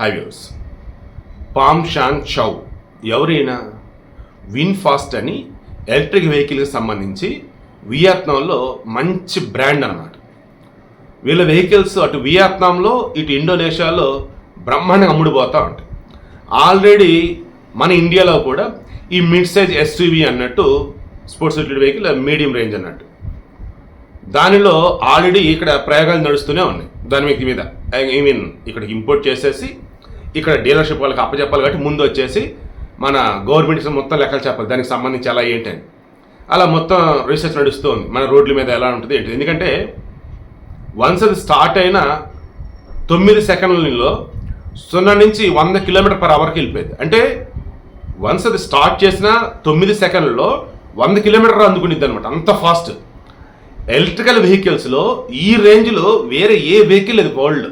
Highways palm Shan చౌ ఎవరైనా win fast అని electric వెహికల్కి సంబంధించి వియత్నాంలో మంచి బ్రాండ్ అన్నమాట. వీళ్ళ వెహికల్స్ అటు వియత్నాంలో ఇటు ఇండోనేషియాలో బ్రహ్మాండంగా అమ్ముడుపోతూ ఉంటాయి. ఆల్రెడీ మన ఇండియాలో కూడా ఈ మిడ్ సైజ్ ఎస్యూవి అన్నట్టు sports related vehicle medium range అన్నట్టు. దానిలో ఆల్రెడీ ఇక్కడ ప్రయోగాలు నడుస్తూనే ఉన్నాయి. దాని మీద మీద ఐ మీన్ ఇక్కడికి ఇంపోర్ట్ చేసేసి ఇక్కడ డీలర్షిప్ వాళ్ళకి అప్పచెప్పాలి కాబట్టి ముందు వచ్చేసి మన గవర్నమెంట్ మొత్తం లెక్కలు చెప్పాలి. దానికి సంబంధించి ఎలా ఏంటని అలా మొత్తం రీసెర్చ్ నడుస్తుంది మన రోడ్ల మీద ఎలా ఉంటుంది ఏంటి. ఎందుకంటే వన్స్ అది స్టార్ట్ అయిన తొమ్మిది సెకండ్లలో సున్నా నుంచి వంద కిలోమీటర్ పర్ అవర్కి వెళ్ళిపోయింది. అంటే వన్స్ అది స్టార్ట్ చేసిన తొమ్మిది సెకండ్లలో వంద కిలోమీటర్ అందుకునిద్ది అనమాట అంత ఫాస్ట్ ఎలక్ట్రికల్ వెహికల్స్లో ఈ రేంజ్లో వేరే ఏ వెహికల్ లేదు వరల్డ్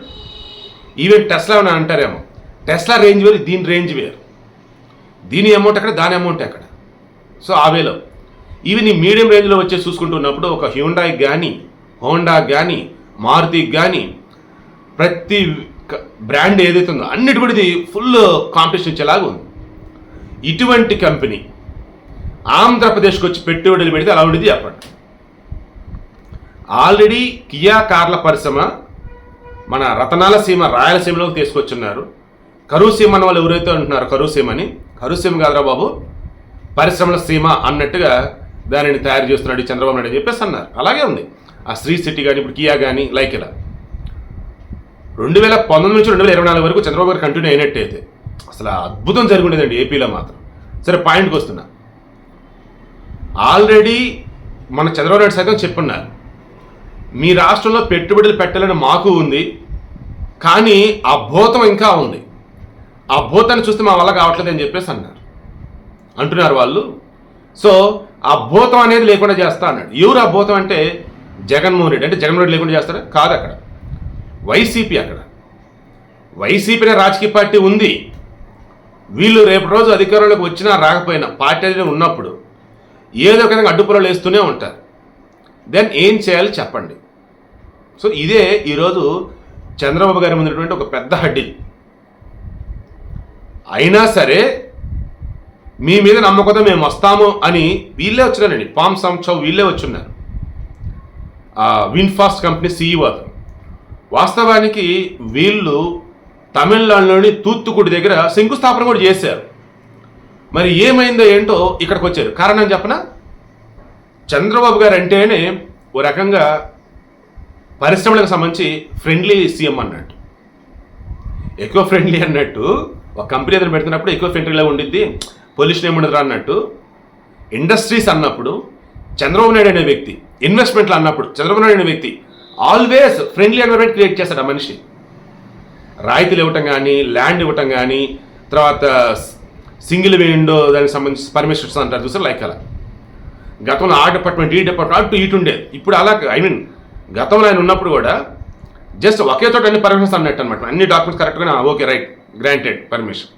ఈవెన్ టెస్లా అని అంటారేమో. టెస్లా రేంజ్ వేరు దీని రేంజ్ వేరు. దీని అమౌంట్ ఎక్కడ దాని అమౌంట్ ఎక్కడ? సో ఆ వేలో. ఇవి నీ మీడియం రేంజ్లో వచ్చే చూసుకుంటున్నప్పుడు ఒక హ్యూండాయ్ కానీ హోండా కానీ మారుతి కానీ ప్రతి బ్రాండ్ ఏదైతే ఉందో అన్నిటి కూడా ఇది ఫుల్ కాంపిటీషన్ ఇచ్చేలాగా ఉంది. ఇటువంటి కంపెనీ ఆంధ్రప్రదేశ్కి వచ్చి పెట్టుబడులు పెడితే అలా ఉండేది చెప్పండి. ఆల్రెడీ కియా కార్ల పరిశ్రమ మన రతనాల సీమ రాయలసీమలోకి తీసుకొచ్చున్నారు. కరువు సీమ అన్న వాళ్ళు ఎవరైతే అంటున్నారు కరువు సీమని కరువు సీమ కాదురా బాబు పరిశ్రమల సీమ అన్నట్టుగా దానిని తయారు చేస్తున్నాడు చంద్రబాబు నాయుడు అని చెప్పేసి అన్నారు. అలాగే ఉంది. ఆ శ్రీ సిటీ కానీ ఇప్పుడు కియా కానీ లైక్ ఇలా. రెండు వేల పంతొమ్మిది నుంచి రెండు వేల ఇరవై నాలుగు వరకు చంద్రబాబు గారు కంటిన్యూ అయినట్టయితే అసలు అద్భుతం జరుగుండేదండి ఏపీలో మాత్రం. సరే పాయింట్కి వస్తున్నా. ఆల్రెడీ మన చంద్రబాబు నాయుడు సైతం చెప్పున్నారు. మీ రాష్ట్రంలో పెట్టుబడులు పెట్టాలని మాకు ఉంది కానీ ఆ భూతం ఇంకా ఉంది. ఆ భూతాన్ని చూస్తే మా వల్ల కావట్లేదు అని చెప్పేసి అన్నారు. అంటున్నారు వాళ్ళు. సో ఆ భూతం అనేది లేకుండా చేస్తా అన్నాడు. ఎవరు ఆ భూతం అంటే? జగన్మోహన్ రెడ్డి. అంటే జగన్మోహన్ రెడ్డి లేకుండా చేస్తారా కాదు అక్కడ. వైసీపీ అక్కడ. వైసీపీ అనే రాజకీయ పార్టీ ఉంది. వీళ్ళు రేపు రోజు అధికారంలోకి వచ్చినా రాకపోయినా పార్టీ అనేది ఉన్నప్పుడు ఏదో ఒక విధంగా అడ్డుపురలు వేస్తూనే ఉంటారు. దెన్ ఏం చేయాలి చెప్పండి. సో ఇదే ఈరోజు చంద్రబాబు గారి ముందున్నటువంటి ఒక పెద్ద హడ్డీ అయినా సరే మీ మీద నమ్మకంతో మేము వస్తాము అని వీళ్ళే వచ్చినారండి. పామ్ సంక్షవ్ వీళ్ళే వచ్చున్నారు. విన్ఫాస్ట్ కంపెనీ సీఈఓ అతను. వాస్తవానికి వీళ్ళు తమిళనాడులోని తూత్తుకుడి దగ్గర శంకుస్థాపన కూడా చేశారు. మరి ఏమైందో ఏంటో ఇక్కడికి వచ్చారు కారణం చెప్పనా? చంద్రబాబు గారు అంటేనే ఓ రకంగా పరిశ్రమలకు సంబంధించి ఫ్రెండ్లీ సీఎం అన్నట్టు. ఎక్కువ ఫ్రెండ్లీ అన్నట్టు ఒక కంపెనీ ఏదైనా పెడుతున్నప్పుడు ఎక్కువ ఫ్రెండ్లీలా ఉండిద్ది. పొల్యూషన్ ఏముండదురా అన్నట్టు. ఇండస్ట్రీస్ అన్నప్పుడు చంద్రబాబు నాయుడు అనే వ్యక్తి ఇన్వెస్ట్మెంట్లు అన్నప్పుడు చంద్రబాబు నాయుడు అనే వ్యక్తి ఆల్వేస్ ఫ్రెండ్లీ ఎన్వైరన్మెంట్ క్రియేట్ చేస్తాడు ఆ మనిషి. రాయితీలు ఇవ్వటం కానీ ల్యాండ్ ఇవ్వటం కానీ తర్వాత సింగిల్ విండో దానికి సంబంధించి పర్మిషన్స్ అంటారు చూసారు లైక్ అలా. గతంలో ఆ డిపార్ట్మెంట్ ఈ డిపార్ట్మెంట్ అటు ఇటు ఉండేది. ఇప్పుడు అలా ఐ మీన్ గతంలో ఆయన ఉన్నప్పుడు కూడా జస్ట్ ఒకే చోట అన్ని పర్మిషన్స్ అన్నట్టు అనమాట అన్ని డాక్యుమెంట్స్ కరెక్ట్గా okay right granted permission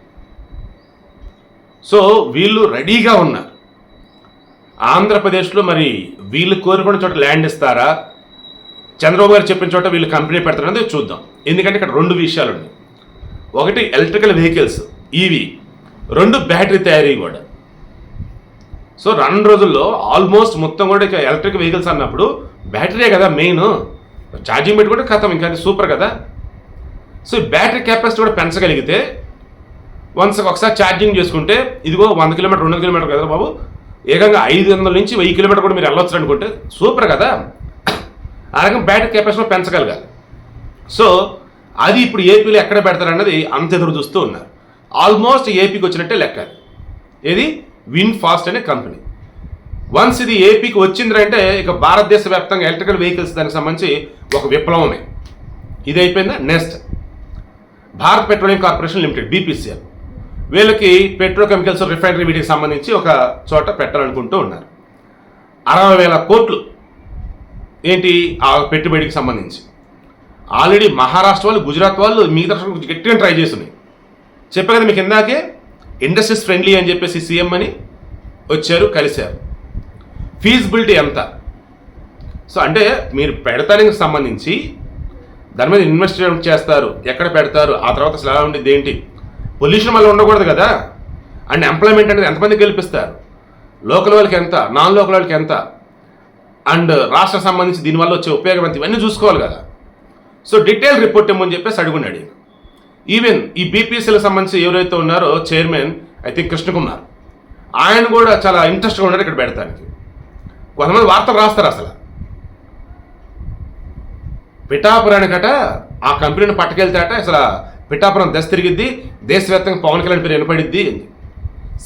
so వీళ్ళు రెడీగా ఉన్నారు. ఆంధ్రప్రదేశ్లో మరి వీళ్ళు కోరుకున్న చోట ల్యాండ్ ఇస్తారా? చంద్రబాబు గారు చెప్పిన చోట వీళ్ళు కంపెనీ పెడతారనేది చూద్దాం. ఎందుకంటే ఇక్కడ రెండు విషయాలు ఉన్నాయి. ఒకటి ఎలక్ట్రికల్ వెహికల్స్ ఈవీ రెండు బ్యాటరీ తయారీ కూడా. సో రెండు రోజుల్లో ఆల్మోస్ట్ మొత్తం కూడా ఎలక్ట్రిక్ వెహికల్స్ అన్నప్పుడు బ్యాటరీయే కదా మెయిన్. ఛార్జింగ్ పెట్టుకుంటే కథం ఇంకా అది సూపర్ కదా. సో బ్యాటరీ కెపాసిటీ కూడా పెంచగలిగితే వన్స్ ఒకసారి ఛార్జింగ్ చేసుకుంటే ఇదిగో వంద కిలోమీటర్ రెండు కిలోమీటర్ కదా బాబు ఏకంగా ఐదు వందల నుంచి వెయ్యి కిలోమీటర్ కూడా మీరు వెళ్ళొచ్చు అనుకుంటే సూపర్ కదా. ఆ రకం బ్యాటరీ కెపాసిటీ పెంచగలగాలి సో అది ఇప్పుడు ఏపీలో ఎక్కడ పెడతారన్నది అంత ఎదురు చూస్తూ ఉన్నారు. ఆల్మోస్ట్ ఏపీకి వచ్చినట్టే లెక్క. ఏది? విన్ ఫాస్ట్ అనే కంపెనీ. వన్స్ ఇది ఏపీకి వచ్చిందంటే ఇక భారతదేశ వ్యాప్తంగా ఎలక్ట్రికల్ వెహికల్స్ దానికి సంబంధించి ఒక విప్లవమే. ఇది అయిపోయిందా? Next. Bharat petroleum corporation limited BPCL. వీళ్ళకి పెట్రోకెమికల్స్ రిఫైనరీ వీటికి సంబంధించి ఒక చోట పెట్టాలనుకుంటూ ఉన్నారు. అరవై వేల కోట్లు ఏంటి ఆ పెట్టుబడికి సంబంధించి? ఆల్రెడీ మహారాష్ట్ర వాళ్ళు గుజరాత్ వాళ్ళు మిగతా గట్టిగా ట్రై చేస్తున్నాయి. చెప్పా కదా మీకు ఇందాకే ఇండస్ట్రీస్ ఫ్రెండ్లీ అని చెప్పేసి సీఎం అని వచ్చారు కలిశారు. ఫీజిబిలిటీ ఎంత? సో అంటే మీరు పెడతానికి సంబంధించి దాని మీద ఇన్వెస్ట్మెంట్ చేస్తారు. ఎక్కడ పెడతారు? ఆ తర్వాత అసలు ఎలా ఉండేది? ఏంటి? పొల్యూషన్ మళ్ళీ ఉండకూడదు కదా? అండ్ ఎంప్లాయ్మెంట్ అనేది ఎంతమంది గెలిపిస్తారు? లోకల్ వాళ్ళకి ఎంత? నాన్ లోకల్ వాళ్ళకి ఎంత? అండ్ రాష్ట్రం సంబంధించి దీనివల్ల వచ్చే ఉపయోగం ఎంత? ఇవన్నీ చూసుకోవాలి కదా. సో డీటెయిల్ రిపోర్ట్ ఇమ్మని చెప్పేసి అడుగున్నాడు ఈవెన్ ఈ బీపీసీలకు సంబంధించి ఎవరైతే ఉన్నారో చైర్మన్ ఐ థింక్ కృష్ణకుమార్ ఆయన కూడా చాలా ఇంట్రెస్ట్గా ఉన్నారు ఇక్కడ పెడతానికి. కొంతమంది వార్తలు రాస్తారు అసలు. పిఠాపురానికట ఆ కంపెనీని పట్టుకెళ్తాట అసలు పిఠాపురం దశ తిరిగిద్ది దేశవ్యాప్తంగా పవన్ కళ్యాణ్ పేరు వినపడిద్ది అని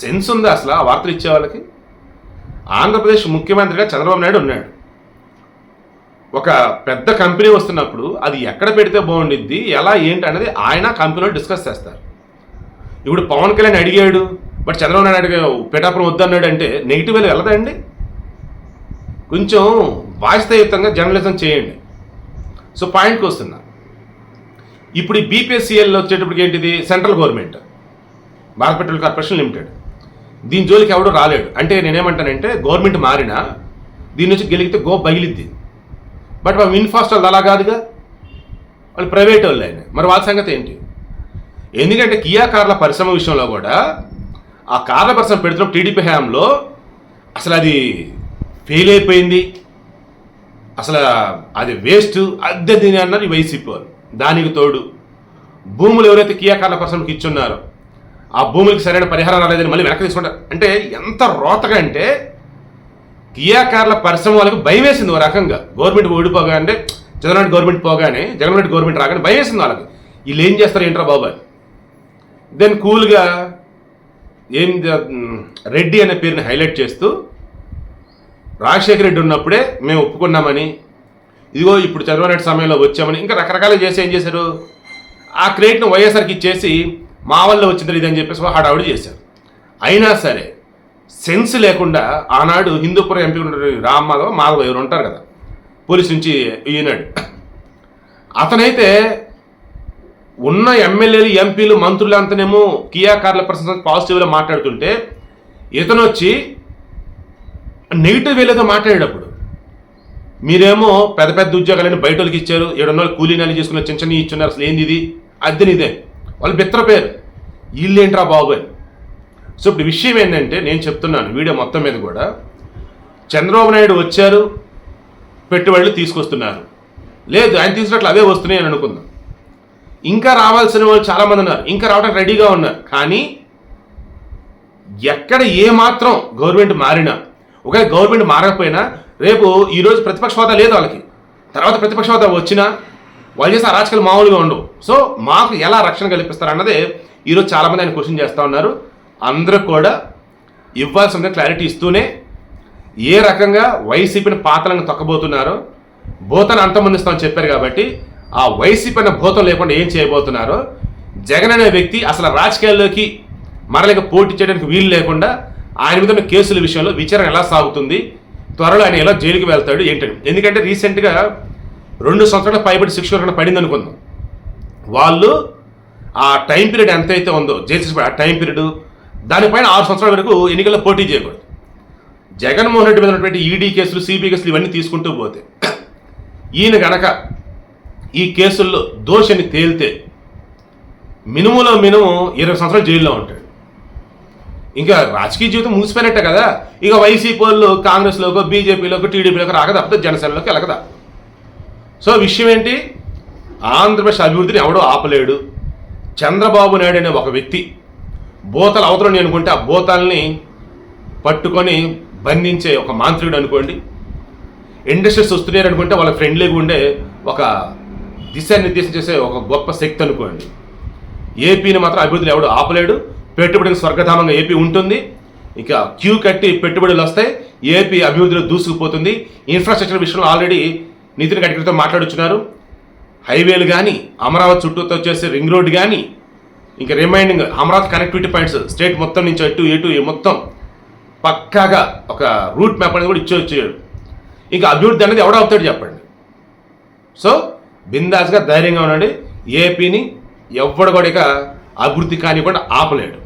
సెన్స్ ఉందా అసలు ఆ వార్తలు ఇచ్చే వాళ్ళకి? ఆంధ్రప్రదేశ్ ముఖ్యమంత్రిగా చంద్రబాబు నాయుడు ఉన్నాడు. ఒక పెద్ద కంపెనీ వస్తున్నప్పుడు అది ఎక్కడ పెడితే బాగుండిద్ది ఎలా ఏంటి అనేది ఆయన కంపెనీలో డిస్కస్ చేస్తారు. ఇప్పుడు పవన్ కళ్యాణ్ అడిగాడు బట్ చంద్రబాబు నాయుడు అడిగా పిఠాపురం వద్దన్నాడు అంటే నెగిటివ్ వెళ్ళి వెళ్ళదండి కొంచెం వాయిస్తాయుతంగా జర్నలిజం చేయండి. సో పాయింట్కి వస్తున్నా ఇప్పుడు ఈ బీపీఎస్సీఎల్ వచ్చేటప్పటికి ఏంటిది? Central government. Bharat petrol corporation limited. దీని జోలికి ఎవడో రాలేడు. అంటే నేనేమంటానంటే గవర్నమెంట్ మారినా దీని నుంచి గెలిగితే గో బగిలిద్ది. బట్ మా ఇన్ఫాస్ట్ వాళ్ళు అలా కాదుగా. వాళ్ళు ప్రైవేట్ వాళ్ళు ఆయన. మరి వాళ్ళ సంగతి ఏంటి? ఎందుకంటే కియా కార్ల పరిశ్రమ విషయంలో కూడా ఆ కార్ల పరిశ్రమ పెడుతున్న టీడీపీ హయాంలో అసలు అది ఫెయిల్ అయిపోయింది. అసలు అది వేస్ట్ అద్దె దీని అన్నారు ఈ వైసీపీ వాళ్ళు. దానికి తోడు భూములు ఎవరైతే కియా కార్ల పరిశ్రమకి ఇచ్చున్నారో ఆ భూములకి సరైన పరిహారం రాలేదని మళ్ళీ వెనక్కి తీసుకుంటారు. అంటే ఎంత రోతగా అంటే కియాకారుల పరిశ్రమ వాళ్ళకి భయం వేసింది ఓ రకంగా. గవర్నమెంట్ ఓడిపోగా అంటే జగన్మోహన్ గవర్నమెంట్ పోగానే జగన్మోహన్ గవర్నమెంట్ రాగానే భయం వేసింది వాళ్ళకి. వీళ్ళు ఏం చేస్తారు ఏంట్రా బాబు అని. దెన్ కూల్గా ఏం రెడ్డి అనే పేరుని హైలైట్ చేస్తూ రాజశేఖర రెడ్డి ఉన్నప్పుడే మేము ఒప్పుకున్నామని ఇదిగో ఇప్పుడు చంద్రబాబు సమయంలో వచ్చామని ఇంకా రకరకాలు చేసి ఏం చేశారు? ఆ క్రెడిట్ను వైఎస్ఆర్కి ఇచ్చేసి మా వల్ల వచ్చింది ఇదని చెప్పేసి హడావుడి చేశారు. అయినా సరే సెన్స్ లేకుండా ఆనాడు హిందూపురం ఎంపీ ఉన్న రామ్ మాధవ్ మాధవ్ ఎవరు ఉంటారు కదా పోలీస్ నుంచి ఈనాడు. అతనైతే ఉన్న ఎమ్మెల్యేలు ఎంపీలు మంత్రులు అంతనేమో కియా కార్ల పర్సన్ పాజిటివ్లో మాట్లాడుతుంటే ఇతను వచ్చి నెగిటివ్ వేలేదో మాట్లాడేటప్పుడు మీరేమో పెద్ద పెద్ద ఉద్యోగాలని బయట వాళ్ళకి ఇచ్చారు ఏడున్న వాళ్ళు కూలీ నెల చేసుకున్న చిన్న చిన్న ఇచ్చున్నారు అసలు ఏంది ఇది? అద్దెని ఇదే వాళ్ళు బిత్ర పేరు. వీళ్ళేంట్రా బాబు అని. సో ఇప్పుడు విషయం ఏంటంటే నేను చెప్తున్నాను వీడియో మొత్తం మీద కూడా. చంద్రబాబు నాయుడు వచ్చారు పెట్టుబడులు తీసుకొస్తున్నారు. లేదు ఆయన తీసుకున్నట్లు అవే వస్తున్నాయి అని అనుకుందాం. ఇంకా రావాల్సిన వాళ్ళు చాలామంది ఉన్నారు ఇంకా రావడానికి రెడీగా ఉన్నారు. కానీ ఎక్కడ ఏ మాత్రం గవర్నమెంట్ మారినా ఒకవేళ గవర్నమెంట్ మారకపోయినా రేపు ఈరోజు ప్రతిపక్ష హోదా లేదు వాళ్ళకి. తర్వాత ప్రతిపక్ష హోదా వచ్చినా వాళ్ళు చేసే అరాచకాలు మామూలుగా ఉండవు. సో మాకు ఎలా రక్షణ కల్పిస్తారన్నదే ఈరోజు చాలామంది ఆయన క్వశ్చన్ చేస్తూ ఉన్నారు. అందరూ కూడా ఇవ్వాల్సిన క్లారిటీ ఇస్తూనే ఏ రకంగా వైసీపీని పాతలను తొక్కబోతున్నారో భూతను అంతమందిస్తామని చెప్పారు కాబట్టి ఆ వైసీపీ అన్న భూతం లేకుండా ఏం చేయబోతున్నారో జగన్ అనే వ్యక్తి అసలు రాజకీయాల్లోకి మరలేక పోటీ చేయడానికి వీలు లేకుండా ఆయన మీద ఉన్న కేసుల విషయంలో విచారణ ఎలా సాగుతుంది? త్వరలో ఆయన ఎలా జైలుకి వెళ్తాడు ఏంటని. ఎందుకంటే రీసెంట్గా రెండు సంవత్సరాల పైబడి శిక్ష వరకు పడింది అనుకుందాం. వాళ్ళు ఆ టైం పీరియడ్ ఎంతైతే ఉందో జైలు ఆ టైం పీరియడ్ దానిపైన ఆరు సంవత్సరాల వరకు ఎన్నికల్లో పోటీ చేయకూడదు. జగన్మోహన్ రెడ్డి మీద ఉన్నటువంటి ఈడీ కేసులు సిబిఐ కేసులు ఇవన్నీ తీసుకుంటూ పోతే ఈయన గనక ఈ కేసుల్లో దోషని తేలితే మినిమంలో మినిమం ఇరవై సంవత్సరాలు జైల్లో ఉంటాడు. ఇంకా రాజకీయ జీవితం ముగిసిపోయినట్టే కదా. ఇక వైసీపీ వాళ్ళు కాంగ్రెస్లోకి బీజేపీలోకి టీడీపీలోకి రాక తప్పితే జనసేనలోకి వెళ్ళకదా. సో విషయం ఏంటి? ఆంధ్రప్రదేశ్ అభివృద్ధిని ఎవడో ఆపలేడు. చంద్రబాబు నాయుడు అనే ఒక వ్యక్తి. బోతలు అవతలని అనుకుంటే ఆ బోతాల్ని పట్టుకొని బంధించే ఒక మాంత్రికుడు అనుకోండి. ఇండస్ట్రీస్ వస్తున్నాయి అనుకుంటే వాళ్ళ ఫ్రెండ్లీగా ఉండే ఒక దిశానిర్దేశం చేసే ఒక గొప్ప శక్తి అనుకోండి. ఏపీని మాత్రం అభివృద్ధిని ఎవడు ఆపలేడు. పెట్టుబడికి స్వర్గధామంగా ఏపీ ఉంటుంది. ఇక క్యూ కట్టి పెట్టుబడులు వస్తాయి ఏపీ అభివృద్ధిలో దూసుకుపోతుంది. ఇన్ఫ్రాస్ట్రక్చర్ విషయంలో ఆల్రెడీ నితిన్ గడ్కరీతో మాట్లాడుచున్నారు. హైవేలు కానీ అమరావతి చుట్టూతో వచ్చేసి రింగ్ రోడ్ కానీ ఇంకా reminding Amaravati connectivity points state మొత్తం నుంచి అటు ఇటు ఈ మొత్తం పక్కాగా ఒక రూట్ మ్యాప్ అనేది కూడా ఇచ్చే ఇంకా అభివృద్ధి అనేది ఎవడో అవుతాడు చెప్పండి. సో బిందాస్గా ధైర్యంగా ఉండండి. ఏపీని ఎవ్వడు కూడా ఇక అభివృద్ధి కాని కూడా ఆపలేడు.